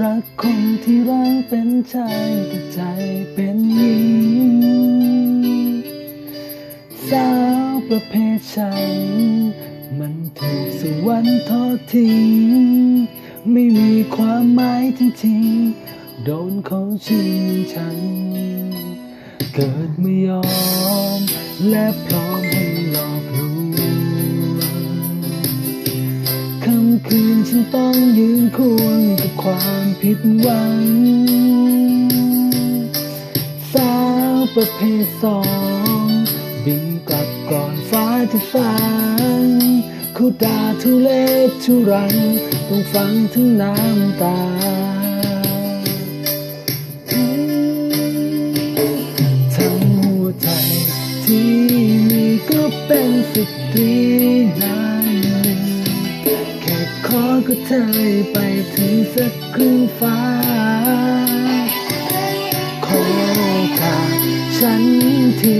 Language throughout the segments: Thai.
รักคนที่ร่างเป็นชายแต่ใจเป็นหญิง ประเภทฉัน มันถูกสวรรค์ทอดทิ้ง ไม่มีความหมายจริงๆโดนเขาชิงฉัน เกิดไม่ยอม และพร้อมให้หลอกลวงคำคืนฉันต้องยืนควงกับความผิดหวัง สาวประเภทสอง ก่อนฟ้าจะฟังเขาด่าทุเลทุรัง ต้องฟังทั้งน้ำตาทั้งหัวใจที่มีก็เป็นสตรีนายหนึ่งแค่ขอก็เธอไปถึงสักครึ่งฟ้า ขอโอกาส ฉันที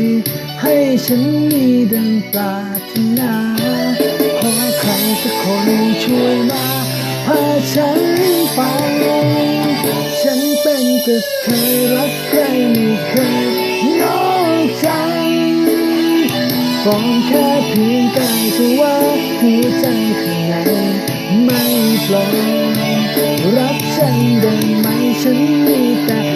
ให้ฉันมีดังปรารถนาขอใครสักคนช่วยมาพาฉันไป ฉันเป็นกับเธอรักใครไม่เคยนอกใจฟ้องแค่เพียงแต่จะว่าหัวใจข้างในไม่ปล่อยรักฉันได้ไหมฉันมีแต่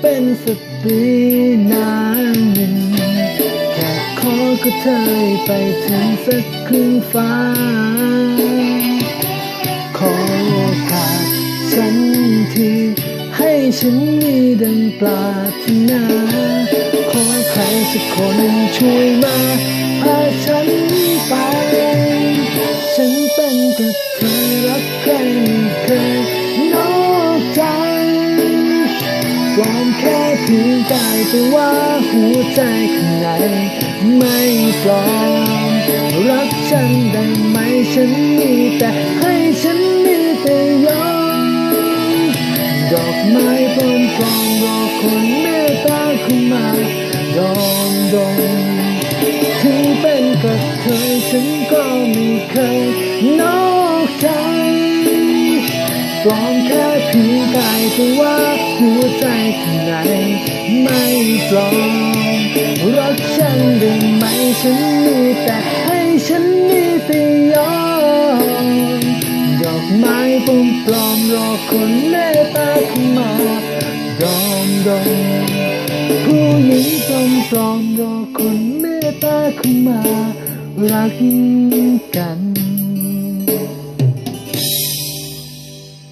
เป็นสตรีนางหนึ่งแค่ขอก็เธอไปถึงสักครึ่งฟ้า ขอโอกาสฉันทีให้ฉันมีดังปรารถนาขอใครสักคนช่วยมาพาฉันไป ฉันเป็นกับเธอรัก ค่เพียงกายแต่ว่าหัวใจข้างในไม่ปลอม รักฉันได้ไหมฉันมีแต่ให้ฉันมีแต่ยอมดอกไม้ปลอมปลอมรอคนเมตตาเข้ามาดองดงถึงเป็นกับเธอฉันก็ไม่เคยนอกใจปลอมแค่ เพียงกายแต่ว่าหัวใจข้างในไม่ปลอมรักฉันได้ไหมฉันมีแต่ให้ฉันมีแต่ยอมดอกไม้ปลอมปลอมรอคนเมตตาเข้ามาดอมดอมผู้หญิงปลอมปลอมรอคนเมตตาเข้ามารักกัน